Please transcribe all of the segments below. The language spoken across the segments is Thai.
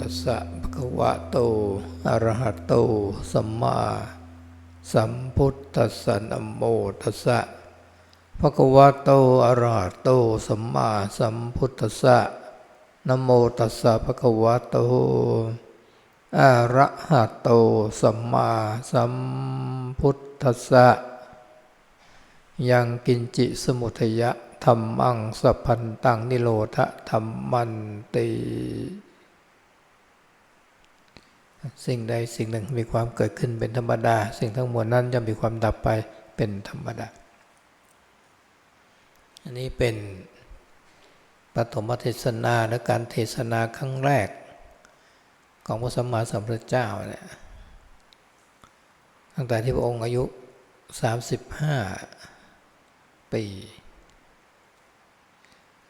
ตัสสะภะคะวะโตอะระหะโต สัมมาสัมพุทธัสสะนะโมตัสสะภะคะวะโตอะระหะโต สัมมาสัมพุทธัสสะนะโมตัสสะภะคะวะโตอะระหะโต สัมมาสัมพุทธัสสะยังกินจิสมุทยะธรรมังสัพพันตังนิโรธธรรมันติ สิ่งใดสิ่งหนึ่งมีความเกิดขึ้นเป็นธรรมดา สิ่งทั้งมวลนั้นจะมีความดับไปเป็นธรรมดา อันนี้เป็นปฐมเทศนาและการเทศนาครั้งแรก ของพระสัมมาสัมพุทธเจ้าเนี่ยตั้งแต่ที่พระองค์อายุ 35 ปี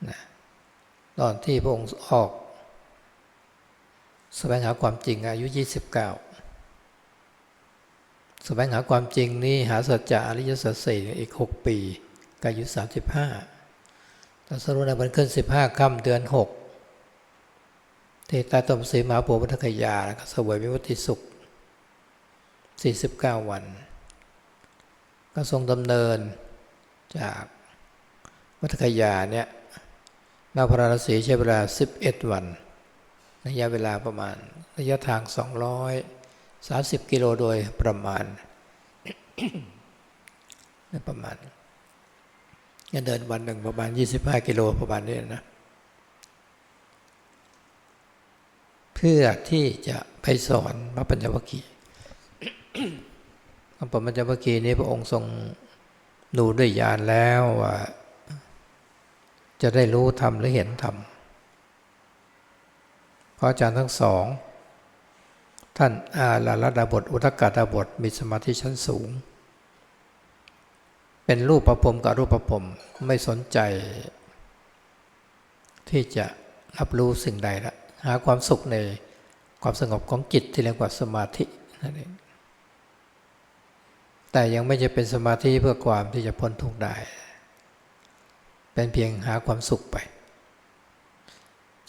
นะตอนที่พระองค์ออก แสวงหาความจริงอายุ 29 แสวงหาความจริงนี่หาสัจจะอริยสัจสี่อีก 6 ปีก็อายุ 35ต่สรุปในวันขึ้น 15ค่ำเดือน6ที่ตาตมสีมหาโพธิพุทธคยาแล้วก็สวยวิมุตติสุข 49 วัน ก็ทรงดำเนินจากวัฏคยาเนี่ยมาพระราศีใช้เวลา 11 วัน ระยะเวลาประมาณ ระยะทาง 230 กิโลโดยประมาณประมาณจะเดินวันหนึ่งประมาณ 25 กิโลประมาณนี้นะ เพื่อที่จะไปสอนพระปัญจวัคคีย์พระปัญจวัคคีย์นี้พระองค์ทรงดูด้วยญาณแล้วว่าจะได้รู้ธรรมหรือเห็นธรรม ราะอาจารย์ทั้งสอง ท่านอาลาลดาบท อุทกาดาบทมีสมาธิชั้นสูง เป็นรูปประพรมกับรูปประพรมไม่สนใจ ที่จะรับรู้สิ่งใดละหาความสุขในความสงบของจิตที่เรียกว่าสมาธินั่นเองแต่ยังไม่จะเป็นสมาธิเพื่อความที่จะพ้นทุกข์ได้ เป็นเพียงหาความสุขไป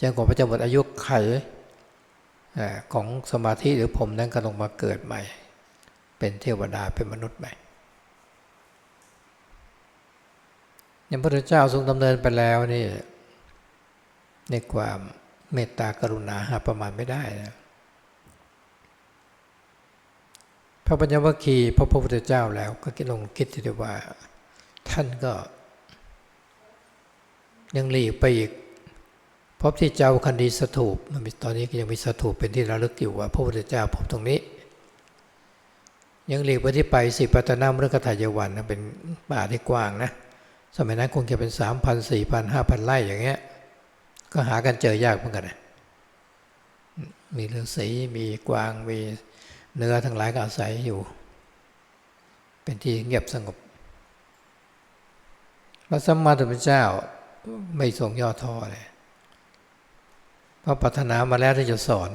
จนกว่าพระจะหมดอายุไขของสมาธิหรือผมนั้นก็ลงมาเกิดใหม่ เป็นเทวดาเป็นมนุษย์ใหม่ยังพระพุทธเจ้าทรงดำเนินไปแล้วนี่ในความเมตตากรุณาหาประมาณไม่ได้นะพระปัญญวัคคีพระพุทธเจ้าแล้วก็คิดลงคิดทีเดียวว่า ท่านก็ ยังหลีกไปอีก พบที่เจ้าคันดีสถูปมันตอนนี้ก็ยังมีสถูปเป็นที่ระลึกอยู่ว่าพระพุทธเจ้าพบตรงนี้ ยังหลีกไปที่ไปสิปัตนามฤกษายวันนะเป็นป่าที่กว้างนะ สมัยนั้นคงจะเป็นสามพันสี่พันห้าพันไร่อย่างเงี้ย ก็หากันเจอยากเหมือนกันนะมีฤาษีมีกวางมีเนื้อทั้งหลายก็อาศัยอยู่ เป็นที่เงียบสงบพระสัมมาสัมพุทธเจ้าไม่ทรงย่อท้อเลย พระปรารถนามาแล้วที่จะสอน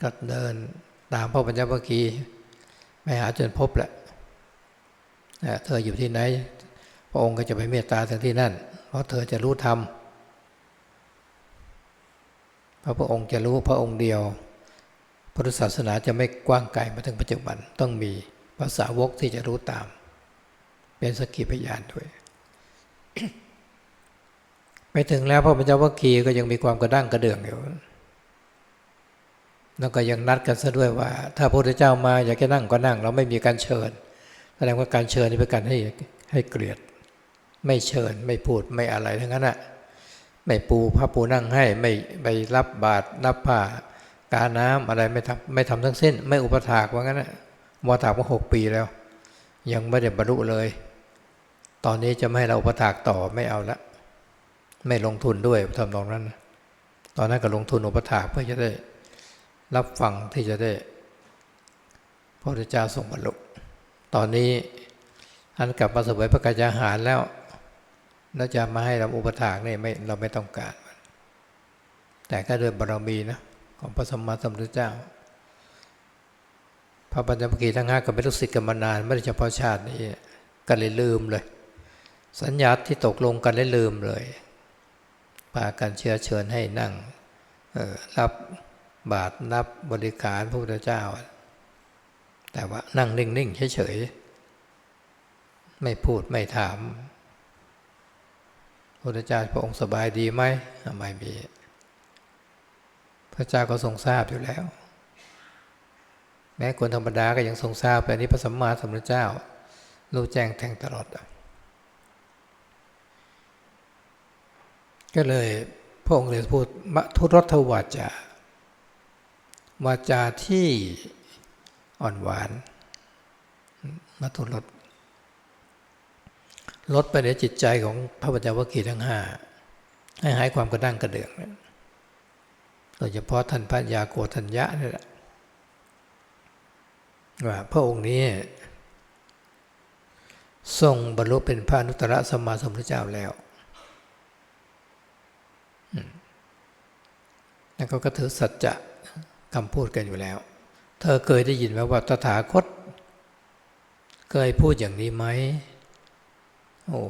ก็เดินตามพระปัญญาเมื่อกี้ไปหาจนพบแหละเธออยู่ที่ไหน พระองค์ก็จะไปเมตตาถึงที่นั่น เพราะเธอจะรู้ธรรมพระพระองค์จะรู้พระองค์เดียว พุทธศาสนาจะไม่กว้างไกลมาถึงปัจจุบัน ต้องมีภาษาวกที่จะรู้ตาม เป็นสกิพยานด้วย ไปถึงแล้วพระปัญจวัคคีก็ยังมีความกระด้างกระเดื่องอยู่ แล้วก็ยังนัดกันซะด้วยว่า ถ้าพระพุทธเจ้ามาอยากจะนั่งก็นั่ง เราไม่มีการเชิญ แสดงว่าการเชิญนี่เป็นการให้ให้เกลียด ไม่เชิญไม่พูดไม่อะไรทั้งนั้นอะไม่ปูพระปูนั่งให้ไม่ไปรับบาตรรับผ้ากาน้ำอะไรไม่ทำไม่ทำทั้งสิ้น ไม่อุปถากว่างั้นนะอุปถากมาหกปีแล้ว ยังไม่ได้บรรลุเลย ตอนนี้จะไม่ให้เราอุปถากต่อไม่เอาละ ไม่ลงทุนด้วยทำตรงนั้น ตอนนั้นก็ลงทุนอุปถากเพื่อจะได้รับฟังที่จะได้พระพุทธเจ้าทรงบรรลุตอนนี้อันกลับมาสวยพระกายาหารแล้วแล้วจะมาให้เราอุปถากนี่ยไม่เราไม่ต้องการ แต่ก็ด้วยบารมีนะของพระสมมาสัมพุทธเจ้า พระปัญจวัคคีทั้งห้าก็เป็นลูกศิษย์กันมานานไม่ได้เฉพาะชาตินี้กันเลยลืมเลย สัญญาที่ตกลงกันเลยลืมเลย พากันเชื้อเชิญให้นั่งรับบาตรรับบริการพระพุทธเจ้า แต่ว่านั่งนิ่งๆเฉยๆไม่พูดไม่ถามพระพุทธเจ้าพระองค์สบายดีไหมไม่มีพระเจ้าก็ทรงทราบอยู่แล้ว แม้คนธรรมดาก็ยังทรงทราบแต่นี้พระสัมมาสัมพุทธเจ้ารู้แจ้งแทงตลอด ก็เลยพระองค์เลยพูดมทุรทวาจาวาจาที่อ่อนหวานมัทุรสลดไปในจิตใจของพระปัญญาวกีทั้งห้าให้หายความกระด้างกระเดืองโดยเฉพาะท่านพระยาโกธัญญะนี่แหละว่าพระองค์นี้ ทรงบรรลุเป็นพระนุตตรสัมมาสัมพุทธเจ้าแล้ว แล้วก็ถือสัจจะคำพูดกันอยู่แล้ว เธอเคยได้ยินไหมว่าตถาคต เคยพูดอย่างนี้ไหมโอ้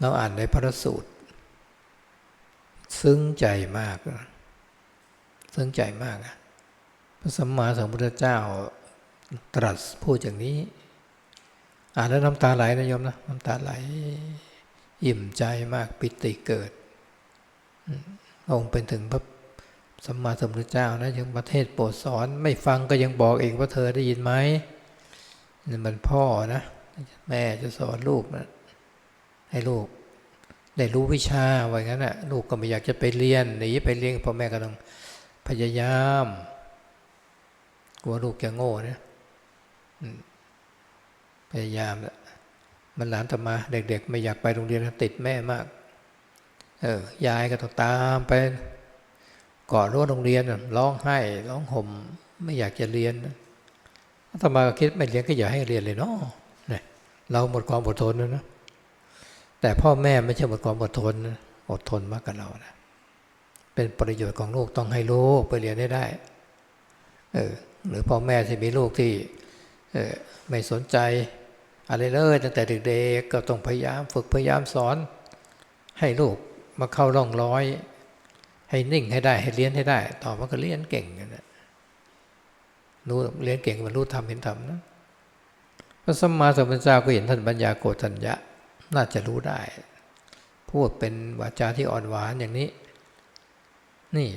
เราอ่านในพระสูตร ซึ้งใจมาก ซึ้งใจมากพระสัมมาสัมพุทธเจ้าตรัสพูดอย่างนี้ อ่านแล้วน้ำตาไหลนะโยมนะน้ำตาไหล อิ่มใจมากปิติเกิดองค์เป็นถึงพระ สัมมาสัมพุทธเจ้านะยังประเทศโปรดสอน ไม่ฟังก็ยังบอกเองว่าเธอได้ยินไหมนี่มันพ่อนะ แม่จะสอนลูกนะให้ลูก ได้รู้วิชาไว้งั้นนะ่ะลูกก็ไม่อยากจะไปเรียนหนีไปเรียนพ่อแม่ก็ต้องพยายามกลัวลูกจะโง่นี่ยพยายามแหละมันหลานตมาเด็ก ๆ ไม่อยากไปโรงเรียนติดแม่มาก เออยายก็ต้องตามไป ก่อนรั้วโรงเรียนร้องไห้ร้องห่มไม่อยากจะเรียนตมาคิดไม่เรียนก็อย่าให้เรียนเลยเนาะเราหมดความอดทนแล้วนะแต่พ่อแม่ไม่ใช่หมดความอดทนอดทนมากกับเรานะเป็นประโยชน์ของลูกต้องให้ลูกไปเรียนได้ได้เออหรือพ่อแม่ที่มีลูกที่ไม่สนใจอะไรเลยตั้งแต่เด็กๆก็ต้องพยายามฝึกพยายามสอน ให้ลูกมาเข้าร่องร้อย ให้นิ่งให้ได้ ให้เรียนให้ได้ ต่อมาก็เรียนเก่งนะรู้เรียนเก่งมันรู้ทำเห็นทำนะพระสัมมาสัมพุทธเจ้าก็เห็นท่านปัญญาโกฏัญญะ น่าจะรู้ได้ พูดเป็นวาจาที่อ่อนหวานอย่างนี้ นี่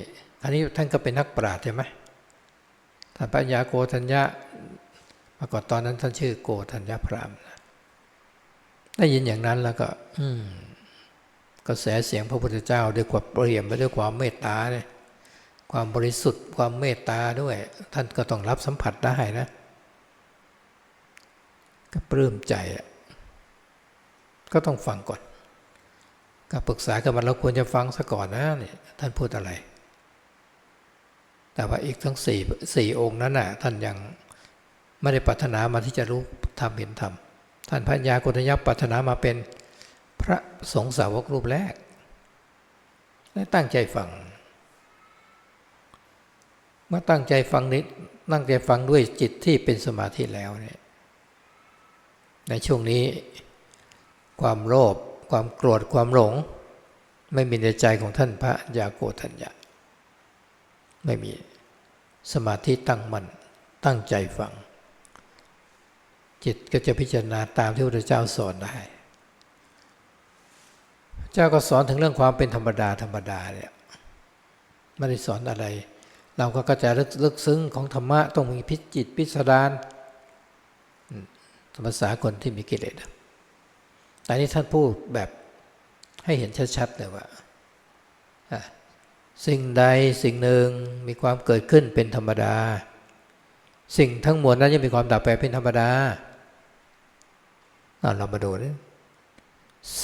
อันนี้ท่านก็เป็นนักปราชญ์ใช่ไหมท่านปัญญาโกฏัญญะมาก่อนตอนนั้นท่านชื่อโกธัญญะพรามนะได้ยินอย่างนั้นแล้วก็ อืม กระแสเสียงพระพุทธเจ้าด้วยความเปลี่ยมไปด้วยความเมตตาเนี่ยความบริสุทธิ์ความเมตตาด้วย ท่านก็ต้องรับสัมผัสได้นะ ก็ปลื้มใจก็ต้องฟังก่อนก็ปรึกษากันมันเราควรจะฟังซะก่อนนะนี่ท่านพูดอะไร แต่ว่าอีกทั้งสี่สี่องค์นั้นน่ะท่านยังไม่ได้ปรารถนามาที่จะรู้ธรรมเห็นธรรมท่านพัญญากุณยักษ์ปรารถนามาเป็น พระสงฆ์สาวกรูปแรกและตั้งใจฟัง เมื่อตั้งใจฟังนิดตั้งใจฟังด้วยจิตที่เป็นสมาธิแล้วเนี่ยในช่วงนี้ ความโลภความโกรธความหลง ไม่มีในใจของท่านพระยาโกธัญญาไม่มีสมาธิตั้งมัน่นตั้งใจฟัง จิตก็จะพิจารณาตามที่พระเจ้าสอนได้ เจ้าก็สอนถึงเรื่องความเป็นธรรมดาธรรมดาเนี่ยไม่ได้สอนอะไร เราก็กระจายลึกซึ้งของธรรมะต้องมีพิจิตพิสดารธรรษาคนที่มีกิเลสแต่นี้ท่านพูดแบบให้เห็นชัดๆเลยว่าสิ่งใดสิ่งหนึ่งมีความเกิดขึ้นเป็นธรรมดา สิ่งทั้งมวลนั้นยังมีความดับไปเป็นธรรมดาเรามาดูนะ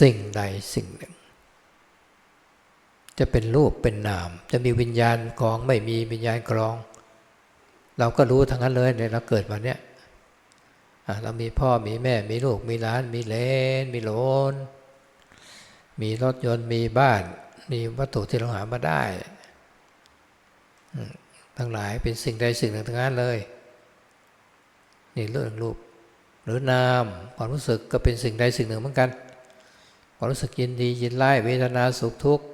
สิ่งใดสิ่งหนึ่ง จะเป็นรูปเป็นนาม จะมีวิญญาณกรองไม่มีวิญญาณกรอง เราก็รู้ทั้งนั้นเลยในเราเกิดมาเนี่ยเรามีพ่อมีแม่ มีลูก มีหลาน มีเลน มีโลน มีรถยนต์ มีบ้าน มีวัตถุที่เราหามาได้ ทั้งหลายเป็นสิ่งใดสิ่งหนึ่งทั้งนั้นเลย นี่เรื่องรูป หรือนามความรู้สึกก็เป็นสิ่งใดสิ่งหนึ่งเหมือนกัน ความรู้สึกยินดียินไล่เวทนาสุขทุกข์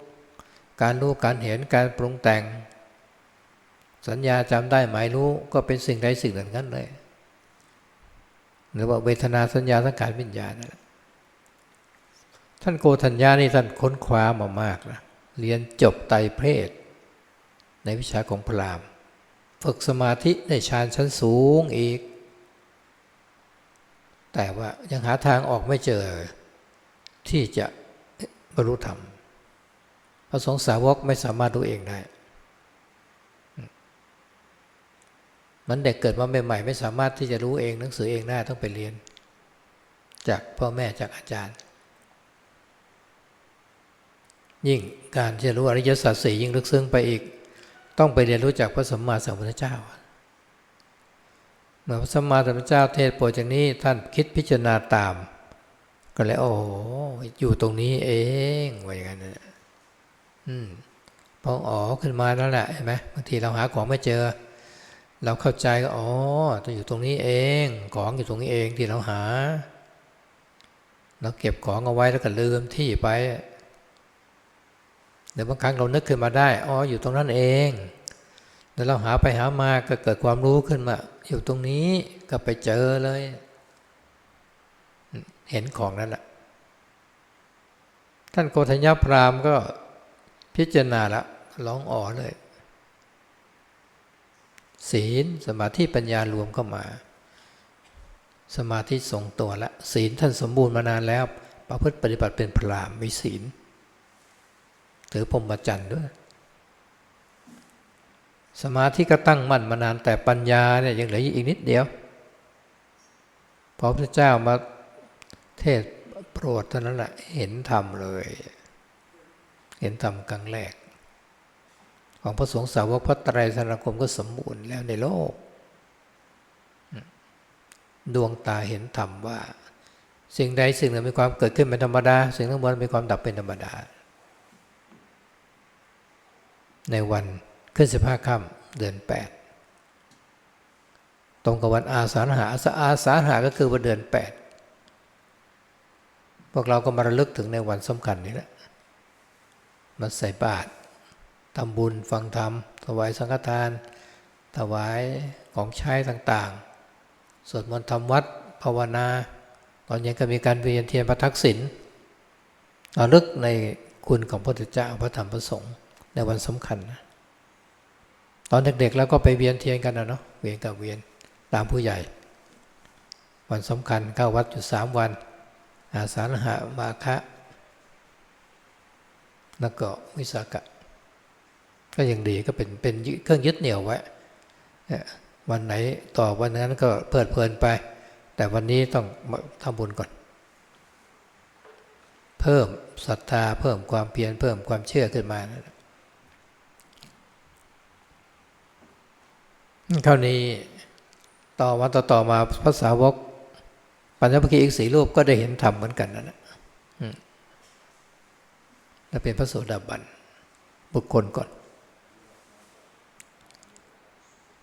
การรู้การเห็นการปรุงแต่ง สัญญาจำได้หมายรู้ก็เป็นสิ่งใดสิ่งหนึ่งนั้นเลยหรือว่าเวทนาสัญญาสังขารวิญญาณนั่นแหละท่านโกธัญญานี่ท่านค้นคว้ามามากนะเรียนจบไตรเพศ ในวิชาของพราหมณ์ฝึกสมาธิในฌานชั้นสูงอีก แต่ว่ายังหาทางออกไม่เจอ ที่จะบรรลุธรรม พระสงฆ์สาวกไม่สามารถรู้เองได้มันเด็กเกิดมาใหม่ๆไม่สามารถที่จะรู้เองหนังสือเองได้ต้องไปเรียน จากพ่อแม่จากอาจารย์ ยิ่งการที่จะรู้อริยสัจสี่ยิ่งลึกซึ้งไปอีก ต้องไปเรียนรู้จากพระสัมมาสัมพุทธเจ้าเมื่อพระสัมมาสัมพุทธเจ้าเทศโปรดอย่างนี้ท่านคิดพิจารณาตาม ก็เลยโอ้อยู่ตรงนี้เองว่าอย่างนั้นนะอืมพออ๋อขึ้นมาแล้วแหละเห็นไหมบางทีเราหาของไม่เจอ เราเข้าใจก็อ๋อจะอยู่ตรงนี้เอง ของอยู่ตรงนี้เองที่เราหา เราเก็บของเอาไว้แล้วก็ลืมที่ไปเดี๋ยวบางครั้งเรานึกขึ้นมาได้อ๋ออยู่ตรงนั้นเองแล้วเราหาไปหามาก็เกิดความรู้ขึ้นมา อยู่ตรงนี้ก็ไปเจอเลย เห็นของนั่นแหละท่านโกฏญญพรามก็พิจารณาละร้องอ๋อเลย ศีลสมาธิปัญญารวมเข้ามา สมาธิทรงตัวละศีลท่านสมบูรณ์มานานแล้ว ประพฤติปฏิบัติเป็นพรามมีศีลถือพรหมจรรย์ด้วย สมาธิก็ตั้งมั่นมานานแต่ปัญญาเนี่ยยังเหลืออีกนิดเดียวพอพระเจ้ามา เทศโปรดเท่านั้นแหละเห็นธรรมเลย เห็นธรรมครั้งแรก ของพระสงฆ์สาวกพระไตรสรคมก็สมบูรณ์แล้วในโลก ดวงตาเห็นธรรมว่า สิ่งใดสิ่งหนึ่งมีความเกิดขึ้นเป็นธรรมดา สิ่งทั้งมวลมีความดับเป็นธรรมดา ในวันขึ้นสิบห้าค่ำเดือนแปดตรงกับวันอาสาฬหาอาสาฬหาก็คือวันเดือนแปด พวกเราก็มาระลึกถึงในวันสำคัญนี้แหละ มาใส่บาตรทำบุญฟังธรรม ถวายสังฆทาน ถวายของใช้ต่างๆ สวดมนต์ทำวัดภาวนา ตอนเย็นก็มีการเวียนเทียนพระทักษิณระลึกในคุณของพระพุทธเจ้าพระธรรมพระสงฆ์ในวันสำคัญนะตอนเด็กๆแล้วก็ไปเวียนเทียนกันนะเนาะเวียนกับเวียนตามผู้ใหญ่ วันสำคัญเข้าวัดอยู่สามวัน อาสาฬหะมาคะแล้วก็วิสาขะก็ยังดีก็เป็นเป็นเครื่องยึดเหนี่ยวไว้วันไหนต่อวันนั้นก็เพลิดเพลินไป แต่วันนี้ต้องทำบุญก่อน เพิ่มศรัทธาเพิ่มความเพียรเพิ่มความเชื่อขึ้นมาคราวนี้ต่อวันต่อตอมาพระสาวก ปัญญพคีอีกสี่รูปก็ได้เห็นธรรมเหมือนกันนั่นแหละและเป็นพระโสดาบันบุคคลก่อน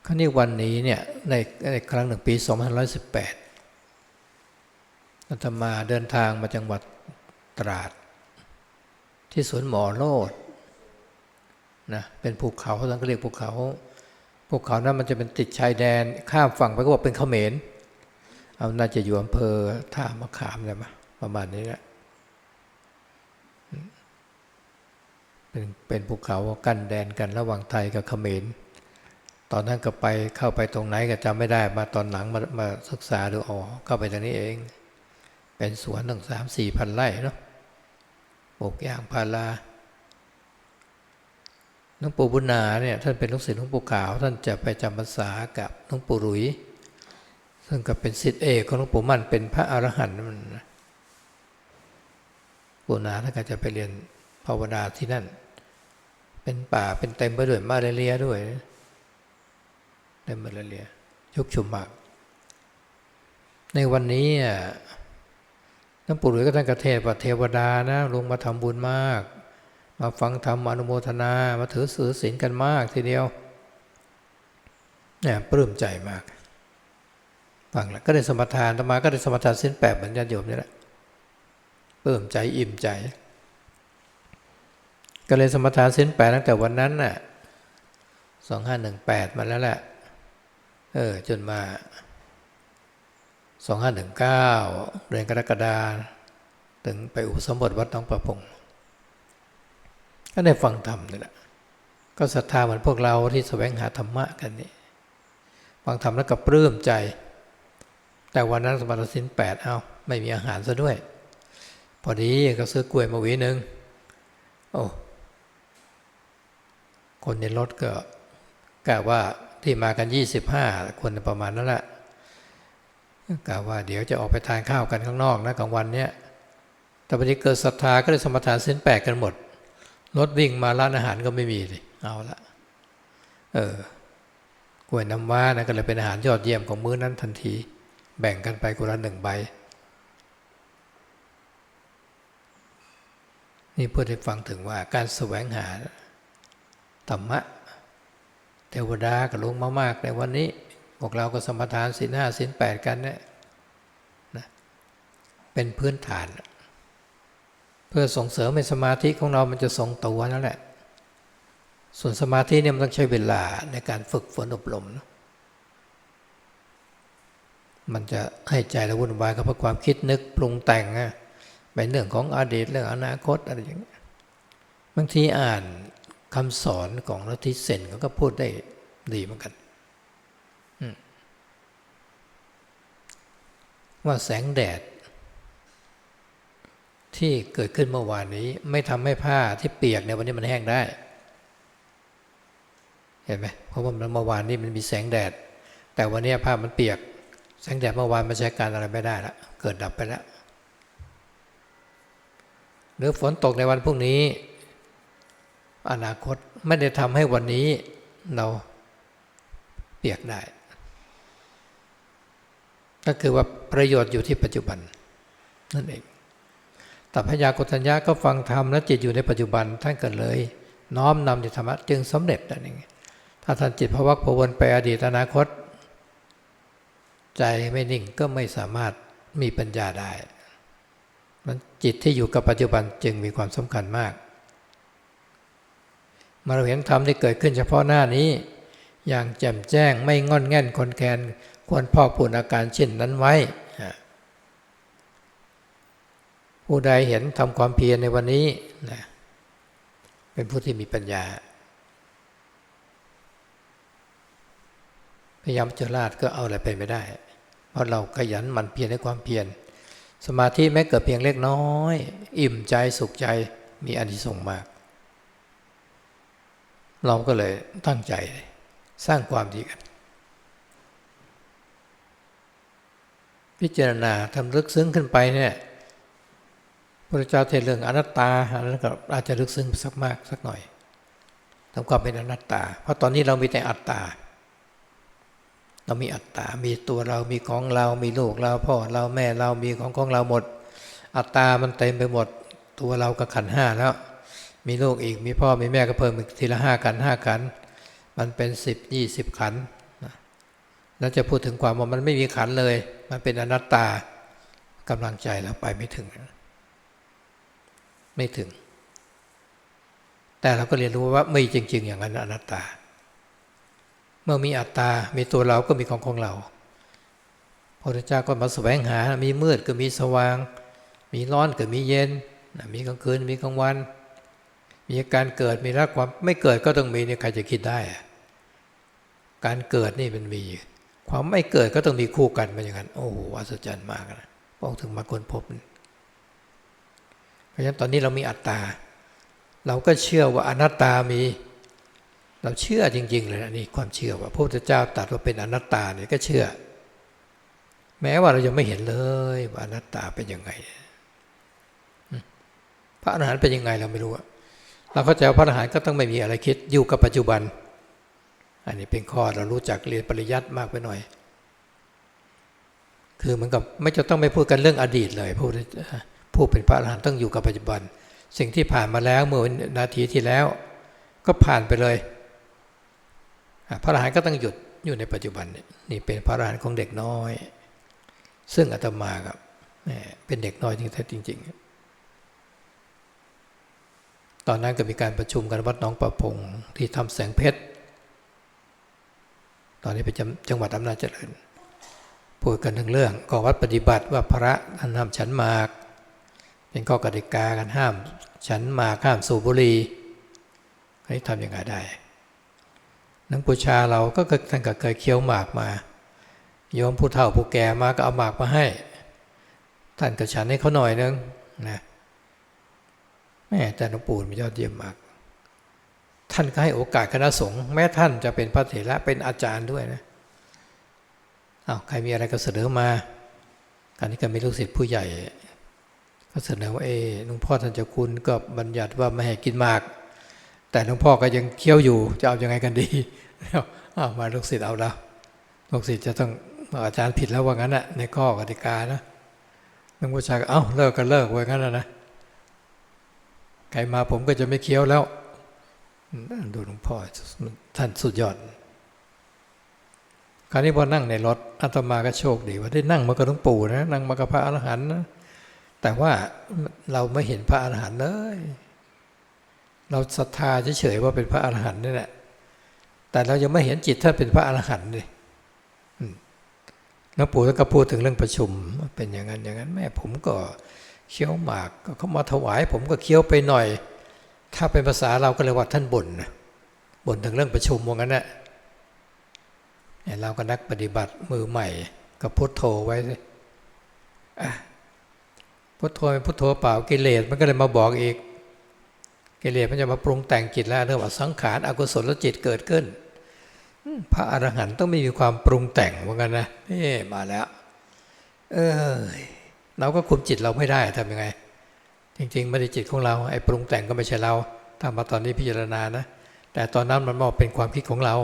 ครั้นี้วันนี้เนี่ยในในครั้งหนึ่งปี2518อาตมาเดินทางมาจังหวัดตราด ที่สวนหมอโลดนะเป็นภูเขาท่านก็เรียกภูเขาภูเขานั้นมันจะเป็นติดชายแดนข้ามฝั่งไปก็บอกเป็นเขมร เอาน่าจะอยู่อำเภอท่ามะขามเลยมาประมาณนี้แหละเป็นเป็นภูเขากั้นแดนกันระหว่างไทยกับเขมร ตอนนั้นก็ไปเข้าไปตรงไหนก็จำไม่ได้มาตอนหลังมามาศึกษาดูอ๋อเข้าไปตรงนี้เอง เป็นสวนหนึ่งสามสี่พันไร่เนาะปลูกยางพาราหลวงปู่บุญนาเนี่ยท่านเป็นลูกศิษย์หลวงปู่ขาว ท่านจะไปจำพรรษากับหลวงปู่หลุย ซึ่งก็เป็นศิษย์เอกของหลวงปู่มั่นเป็นพระอรหันต์มันปู่นาท่านก็จะไปเรียนภาวนาที่นั่น เป็นป่าเป็นเต็มไปด้วยมาเรียด้วยเต็มมาเรียยุกชุมมากในวันนี้หลวงปู่หลุยก็ท่านกระเทศว่าเทวดานะลงมาทำบุญมาก มาฟังธรรมอนุโมทนา มาถือสือศีลกันมากทีเดียวเนี่ยปลื้มใจมาก ฟังแล้วก็ได้สมทานธรรมาก็ได้สมทานสิ้นแปดเหมือนญาติโยมนี่แหละปลื้มใจอิ่มใจ ก็เลยสมทานสินแปดตั้งแต่วันนั้นน่ะสองห้าหนึ่งแปดมาแล้วแหละเออจนมาสองห้าหนึ่งเก้าเดือนกรกฎาถึงไปอุปสมบทวัดน้องประพงก็ได้ฟังธรรมนี่แหละ ก็ศรัทธาเหมือนพวกเราที่แสวงหาธรรมะกันนี่ฟังธรรมแล้วก็ปลื้มใจ แต่วันนั้นสมบัติสินแปดเอาไม่มีอาหารซะด้วย พอดีก็ซื้อกล้วยมาหวีหนึ่งโอ้คนในรถก็กล่าวว่าที่มากันยี่สิบห้าคนประมาณนั้นแหละกล่าวว่าเดี๋ยวจะออกไปทานข้าวกันข้างนอกนะกลางวันเนี้ยแต่พอดีเกิดศรัทธาก็เลยสมทานสินแปดกันหมดรถวิ่งมาร้านอาหารก็ไม่มีเลยเอาละเออกล้วยน้ำว้านะก็เลยเป็นอาหารยอดเยี่ยมของมื้อนั้นทันที แบ่งกันไปคนละหนึ่งใบ นี่เพื่อให้ฟังถึงว่าการแสวงหาธรรมะ เทวดากับลงมามากในวันนี้พวกเราก็สมทานสินห้าสินแปดกันเนี่ยนะเป็นพื้นฐาน เพื่อส่งเสริมให้สมาธิของเรามันจะทรงตัวนั่นแหละ ส่วนสมาธิเนี่ยมันต้องใช้เวลาในการฝึกฝนอบรมนะ มันจะให้ใจเราวุ่นวายกับเพราะความคิดนึกปรุงแต่งอะไปเรื่องของอดีตเรื่องอนาคตอะไรอย่างเงี้ยบางทีอ่านคำสอนของลัทธิเซนเขาก็พูดได้ดีเหมือนกันว่าแสงแดด ที่เกิดขึ้นเมื่อวานนี้ ไม่ทำให้ผ้าที่เปียกในวันนี้มันแห้งได้ เห็นไหมเพราะว่าเมื่อวานนี้มันมีแสงแดด แต่วันนี้ผ้ามันเปียก แสงแดดเมื่อวานมันใช้การอะไรไม่ได้ละเกิดดับไปแล้ว หรือฝนตกในวันพรุ่งนี้ อนาคตไม่ได้ทำให้วันนี้เราเปียกได้ ก็คือว่าประโยชน์อยู่ที่ปัจจุบันนั่นเองแต่พญากุฏัญญาก็ฟังธรรมและจิตอยู่ในปัจจุบันท่านก็เลย น้อมนำในธรรมะจึงสำเร็จนั่นเองถ้าท่านจิตพวักพวนไปอดีตอนาคต ใจไม่นิ่งก็ไม่สามารถมีปัญญาได้มันจิตที่อยู่กับปัจจุบันจึงมีความสำคัญมากมาเราเห็นธรรมที่เกิดขึ้นเฉพาะหน้านี้ อย่างแจ่มแจ้งไม่งอนแง่นคนแคนควรพอกพูนอาการเช่นนั้นไว้ ผู้ใดเห็นทำความเพียรในวันนี้นะเป็นผู้ที่มีปัญญา พยายามเจราดก็เอาอะไรไปไม่ได้ ราะเราขยันหมั่นเพียรในความเพียรสมาธิแม้เกิดเพียงเล็กน้อย อิ่มใจสุขใจมีอานิสงส์มาก เราก็เลยตั้งใจสร้างความดีกัน พิจารณาทำลึกซึ้งขึ้นไปเนี่ยพระเจ้าเทศเรื่องอนัตตาอันนั้นก็อาจจะลึกซึ้งสักมากสักหน่อยทำความเป็นอนัตตา เพราะตอนนี้เรามีแต่อัตตา เรามีอัตตา มีตัวเรา มีของเรา มีลูกเรา พ่อเรา แม่เรา มีของของเราหมด อัตตา มันเต็มไปหมด ตัวเราก็ขันห้าแล้ว มีลูกอีก มีพ่อ มีแม่ก็เพิ่มอีกทีละห้าขันห้าขัน มันเป็นสิบยี่สิบขันแล้วจะพูดถึงความว่ามันไม่มีขันเลย มันเป็นอนัตตากำลังใจเราไปไม่ถึง ไม่ถึง แต่เราก็เรียนรู้ว่าไม่จริง ๆ อย่างนั้นอนัตตา เมื่อมีอัตตา มีตัวเราก็มีของของเรา พระพุทธเจ้าก็มาแสวงหา มีมืดก็มีสว่าง มีร้อนก็มีเย็น มีกลางคืนมีกลางวัน มีการเกิดมีรักความไม่เกิดก็ต้องมีเนี่ยใครจะคิดได้ การเกิดนี่มันมี ความไม่เกิดก็ต้องมีคู่กันมาอย่างนั้น โอ้โหอัศจรรย์มากนะพระองค์ถึงมาค้นพบ เพราะฉะนั้นตอนนี้เรามีอัตตา เราก็เชื่อว่าอนัตตามี เราเชื่อจริง ๆ เลยนะนี่ความเชื่อว่าพระพุทธเจ้าตรัสว่าเป็นอนัตตาเนี่ยก็เชื่อ แม้ว่าเรายังไม่เห็นเลยว่าอนัตตาเป็นยังไง พระอรหันต์เป็นยังไงเราไม่รู้เราเข้าใจว่าพระอรหันต์ก็ต้องไม่มีอะไรคิดอยู่กับปัจจุบัน อันนี้เป็นข้อเรารู้จักเรียนปริยัติมากไปหน่อย คือเหมือนกับไม่จะต้องไม่พูดกันเรื่องอดีตเลยพูดผู้เป็นพระอรหันต์ต้องอยู่กับปัจจุบัน สิ่งที่ผ่านมาแล้วเมื่อนาทีที่แล้ว ก็ผ่านไปเลย พระอรหันต์ก็ต้องหยุดอยู่ในปัจจุบันนี่เป็นพระอรหันต์ของเด็กน้อย ซึ่งอาตมากับเป็นเด็กน้อยจริงแท้จริง ๆ ตอนนั้นก็มีการประชุมกันวัดหนองประพงที่ทำแสงเพชร ตอนนี้เป็นจังจังหวัดอำนาจเจริญพูดกันถึงเรื่องก่อวัดปฏิบัติว่าพระท่านห้ามฉันหมาก เป็นข้อกติกากันห้ามฉันหมากห้ามสูบบุหรี่ให้ทำยังไงได้ นังปูชาเราก็เคยท่านก็เคยเคี้ยวหมากมา โยมผู้เฒ่าผู้แก่มาก็เอาหมากมาให้ ท่านก็ฉันให้เขาหน่อยนึงนะแม่แต่หลวงปู่มันยอดเยี่ยมมาก ท่านก็ให้โอกาสคณะสงฆ์แม้ท่านจะเป็นพระเถระเป็นอาจารย์ด้วยนะอ้าวใครมีอะไรก็เสนอมาการนี้ก็มีลูกศิษย์ผู้ใหญ่ ก็เสนอว่าเออหลวงพ่อท่านเจ้าคุณก็บัญญัติว่าไม่ให้กินหมาก แต่หลวงพ่อก็ยังเคี้ยวอยู่ จะเอาอยัางไงกันดีอ้ามาลูกศิษย์เอาแล้วลูกศิษย์จะต้องอาจารย์ผิดแล้วว่างั้นนะในข้อกติกานะหลวงพ่อชาก็เอ้าเลิกก็เลิกไว้งั้นนะนะใครมาผมก็จะไม่เคี้ยวแล้ว ดูหลวงพ่อท่านสุดยอด คราวนี้พอนั่งในรถอาตมาก็โชคดี ว่าได้นั่งมากับหลวงปู่นะนั่งมากับพระอรหันต์นะแต่ว่าเราไม่เห็นพระอรหันต์เลย เราศรัทธาเฉยๆว่าเป็นพระอรหันต์นี่แหละแต่เรายังไม่เห็นจิตท่านเป็นพระอรหันต์เลยหลวงปู่ก็พูดถึงเรื่องประชุม เป็นอย่างนั้นอย่างนั้นแม่ผมก็เคี้ยวหมากก็เขามาถวาย ผมก็เคี้ยวไปหน่อย ถ้าเป็นภาษาเราก็เลยว่าท่านบ่นนะบ่นถึงเรื่องประชุมว่างั้นนะเราก็นักปฏิบัติมือใหม่ ก็พุทโธไว้พุทโธเป็นพุทโธเปล่ากิเลสมันก็เลยมาบอกอีก กิเลสมันจะมาปรุงแต่งจิตแล้วเรื่องว่าสังขารอกุศลจิตเกิดขึ้น พระอรหันต์ต้องไม่มีความปรุงแต่งเหมือนกันนะนี่มาแล้ว เออเราก็คุมจิตเราไม่ได้ทำยังไง จริงๆไม่ได้จิตของเราไอ้ปรุงแต่งก็ไม่ใช่เราถ้ามาตอนนี้พิจารณานะ แต่ตอนนั้นมันมองเป็นความคิดของเรา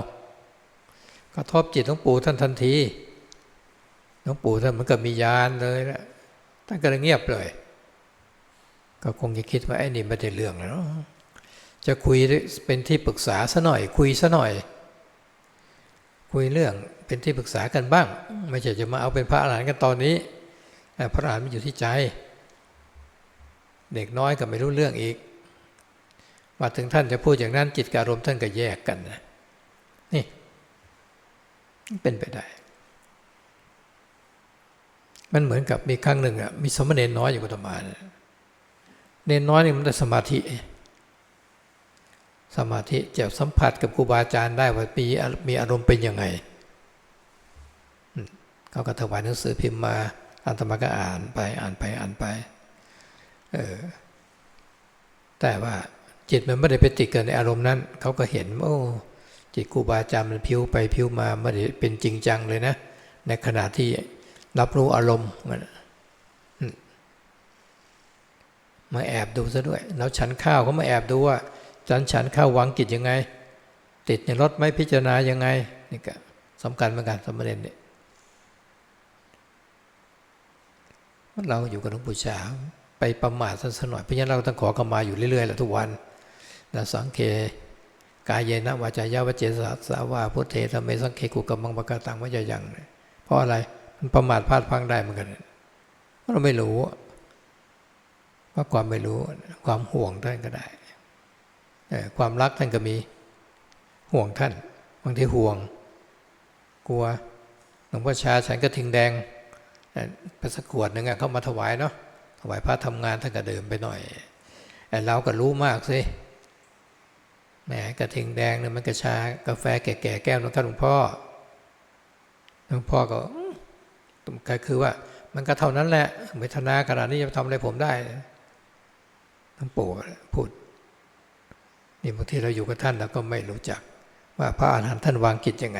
กระทบจิตหลวงปู่ท่านทันทีหลวงปู่ท่านมันก็มียานเลยนะท่านก็เลยเงียบเลย ก็คงจะคิดว่าไอ้นี่ไม่ได้เรื่องแล้ว จะคุยเป็นที่ปรึกษาซะหน่อย คุยซะหน่อย คุยเรื่องเป็นที่ปรึกษากันบ้าง ไม่ใช่จะมาเอาเป็นพระอรหันต์กันตอนนี้ พระอรหันต์มันอยู่ที่ใจ เด็กน้อยก็ไม่รู้เรื่องอีกมาถึงท่านจะพูดอย่างนั้นจิตกับอารมณ์ท่านก็แยกกันนะนี่เป็นไปได้ มันเหมือนกับมีครั้งหนึ่งอะมีสมณเณรน้อยอยู่กับธรรมาเนนน้อยนี่มันได้สมาธิ สมาธิจะสัมผัสกับครูบาอาจารย์ได้ว่ามีมีอารมณ์เป็นยังไงเขาก็ถวายหนังสือพิมพ์มาอาตมาก็อ่านไปอ่านไปอ่านไปเออแต่ว่าจิตมันไม่ได้ไปติดกันในอารมณ์นั้นเขาก็เห็นโอ้จิตครูบาอาจารย์มันพิ้วไปพิ้วมาไม่ได้เป็นจริงจังเลยนะ ในขณะที่รับรู้อารมณ์มันมาแอบดูซะด้วย แล้วฉันข้าวเขามาแอบดูว่า ฉันฉันข้าววางกิจยังไง ติดในรถไม่พิจารณายังไงนี่ก็สำคัญเหมือนกันสมเด็จเนี่ยเราอยู่กับหลวงปู่ชาไปประมาทสักหน่อยเพราะฉะนั้นเราต้องขอกรรมาอยู่เรื่อยๆแหละทุกวันนะสังเคกายเยนะวาจายาวเจสสาวาพุทเทธรรมสังเคกุกัมมังปะกาตังวะยัง เพราะอะไรมันประมาทพลาดพังได้เหมือนกันเราะเราไม่รู้ว่าความไม่รู้ความห่วงท่านก็ได้ ความรักท่านก็มีห่วงท่านบางทีห่วง กลัวหลวงพ่อชาฉันก็ทิ้งแดงไปสักขวดหนึ่งเขามาถวายเนาะถวายพระทำงานท่านก็เดิมไปหน่อยแต่เราก็รู้มากสิแหมกระทิงแดงเนี่ยมันกระชากาแฟแก่ๆแก้วของท่านหลวงพ่อหลวงพ่อก็ก็คือว่า มันก็เท่านั้นแหละเวทนาขนาดนี้จะทำอะไรผมได้หลวงปู่พูด นี่บางทีเราอยู่กับท่านเราก็ไม่รู้จัก ว่าพระอาหารหันต์ท่านวางกิจยังไง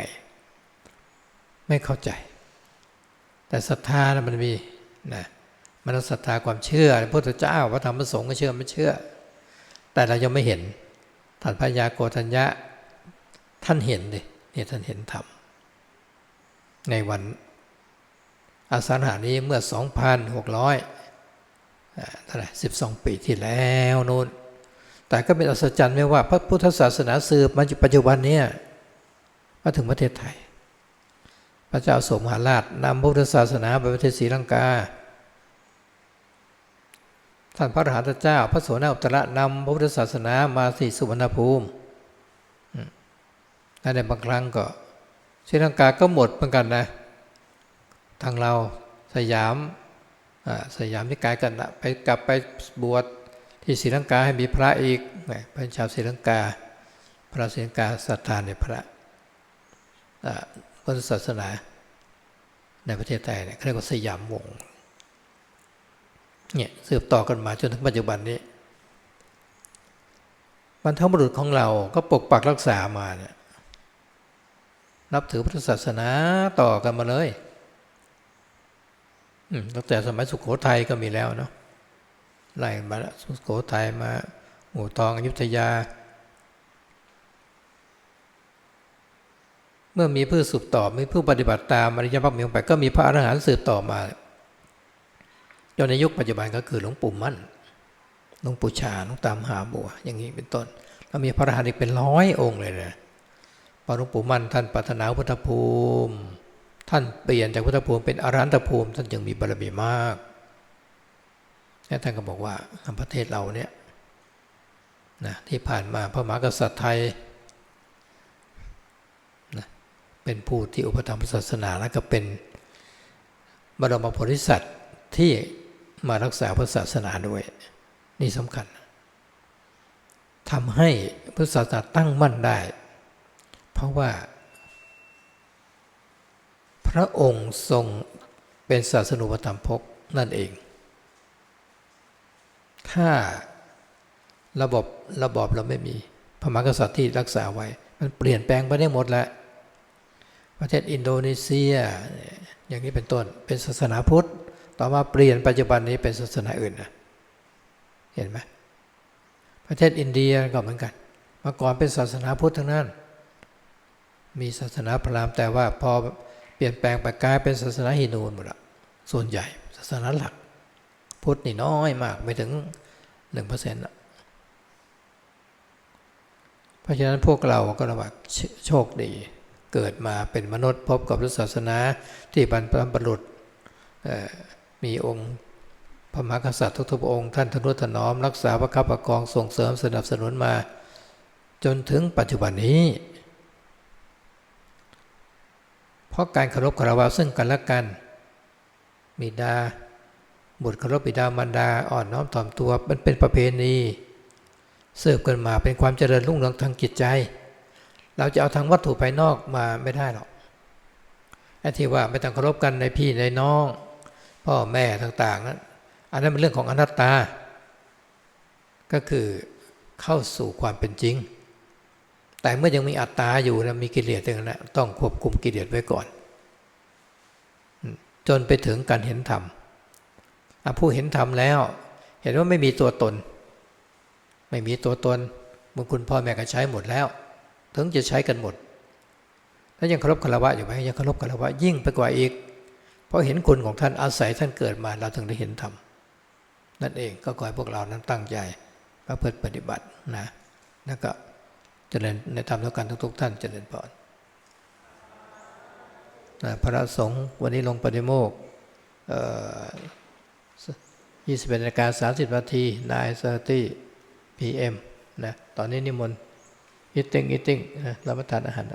ไม่เข้าใจ แต่ศรัทธานะมันมีนะมันศรัทธาความเชื่อพระพุทธเจ้าพระธรรมพระสงฆ์ก็เชื่อไม่เชื่อ แต่เรายังไม่เห็นท่านพระยาโกธัญญะท่านเห็นดิเนี่ยท่านเห็นธรรมในวันอาสาหานี้เมื่อ 2,600เท่าไหร่12 ปีที่แล้วนู่น แต่ก็เป็นอัศจรรย์ไม่ว่าพระพุทธศาสนาสืบมาปัจจุบันนี้มาถึงประเทศไทย พระเจ้าสมหาราชนำพุทธศาสนาไปประเทศศรีลังกาท่านพระอรหันตเจ้า พระโสนาอุตระนำพระพุทธศาสนามาสี่สุวรรณภูมิในบางครั้งก็ศรีลังกาก็หมดเหมือนกันนะ ทางเราสยามสยามนิกายกันนะไปกลับไปบวช ที่ศรีลังกาให้มีพระอีกเป็นชาวศรีลังกา พระศรีลังกาศรัทธานในพระพุทธศาสนาในประเทศไทยเนี่ยเขาเรียกว่าสยามวงศ์เนี่ยสืบต่อกันมาจนถึงปัจจุบันนี้บรรพบุรุษของเราก็ปกปักรักษามาเนี่ยนับถือพุทธศาสนาต่อกันมาเลยตั้งแต่สมัยสุขโขทัยก็มีแล้วเนาะ ไล่มาลสุโขทัยมาหมู่ตองอยุธยา เมื่อมีผู้สืบต่อมีผู้ปฏิบัติตามอริยมรรคมีองค์แปดก็มีพระอรหันต์สืบต่อมาจนในยุคปัจจุบันก็คือหลวงปู่มั่นหลวงปู่ชาหลวงตามหาบัว อย่างนี้เป็นต้นแล้วมีพระอรหันต์อีกเป็นร้อยองค์เลยนะพอหลวงปู่มั่นท่านปรารถนาพุทธภูมิ ท่านเปลี่ยนจากพุทธภูมิเป็นอรหันตภูมิ ท่านจึงมีบารมีมาก แล้วท่านก็บอกว่าประเทศเราเนี่ยนะที่ผ่านมาพระมหากษัตริย์ไทยนะเป็นผู้ที่อุปถัมภ์ศาสนาและก็เป็นบรมโพธิสัตว์ที่มารักษาพระศาสนาด้วย นี่สำคัญทำให้พุทธศาสนาตั้งมั่นได้ เพราะว่า พระองค์ทรงเป็นศาสนุปธรรมภกนั่นเอง ถ้าระบบระบอบเราไม่มีพระมหากษัตริย์ที่รักษาไว้ มันเปลี่ยนแปลงไปได้หมดแหล้วประเทศอินโดนีเซีย อย่างนี้เป็นต้นเป็นศาสนาพุทธ ต่อมาเปลี่ยนปัจจุบันนี้เป็นศาสนาอื่นนะเห็นไหมประเทศอินเดียก็เหมือนกันมื่อก่อนเป็นศาสนาพุทธทั้งนั้น มีศาสนาพราหมณ์แต่ว่าพอเปลี่ยนแปลงไปกลายเป็นศาสนาฮินดูหมดละส่วนใหญ่ศาสนาหลัก พุทธนี่น้อยมากไม่ถึงหนึ่งเปอร์เซ็นต์เพราะฉะนั้นพวกเราก็ระบาโชคดี เกิดมาเป็นมนุษย์พบกับพุทธศาสนาที่บรรพบุรุษมีองค์พระมหากษัตริย์ทุกๆองค์ท่านทนุถนอม รักษาประคับประคองส่งเสริมสนับสนุนมา จนถึงปัจจุบันนี้ เพราะการเคารพคารวะซึ่งกันและกันบิดา บุตรเคารพบิดามารดาอ่อนน้อมถ่อมตัวมันเป็นประเพณีเสิร์ฟกันมาเป็นความเจริญรุ่งเรืองทางจิตใจ เราจะเอาทางวัตถุภายนอกมาไม่ได้หรอกไอ้ที่ว่าไม่ต้องเคารพกันในพี่ในน้อง พ่อแม่ต่างๆนั้นอันนั้นเป็นเรื่องของอนัตตา ก็คือเข้าสู่ความเป็นจริง แต่เมื่อยังมีอัตตาอยู่นะมีกิเลสตรงนั้นต้องควบคุมกิเลสไว้ก่อน จนไปถึงการเห็นธรรม ผู้เห็นธรรมแล้ว เห็นว่าไม่มีตัวตน ไม่มีตัวตนบุญคุณพ่อแม่ก็ใช้หมดแล้ว ถึงจะใช้กันหมด แล้วยังเคารพคารวะอยู่ไหมยังเคารพคารวะยิ่งไปกว่าอีก เพราะเห็นคุณของท่านอาศัยท่านเกิดมาเราถึงได้เห็นธรรมนั่นเองก็ขอให้พวกเรานั้นตั้งใจประพฤติปฏิบัตินะแล้วก็เจริญในธรรมแล้วกันทุก ๆ ท่านเจริญพรพระสงฆ์วันนี้ลงปฏิโมกข์ ยี่สิบเอ็ดนาฬิกาสามสิบนาทีนายเซอร์ตี้พีเอ็มนะตอนนี้นิมนต์อิตติ้งอิตติ้งนะรับประทานอาหาร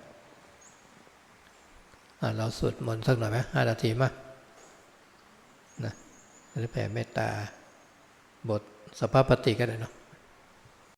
เราสวดมนต์สักหน่อยไหมห้านาทีมั้ยนะหรือแผ่เมตตา บทสภาพปฏิก็ได้เนาะ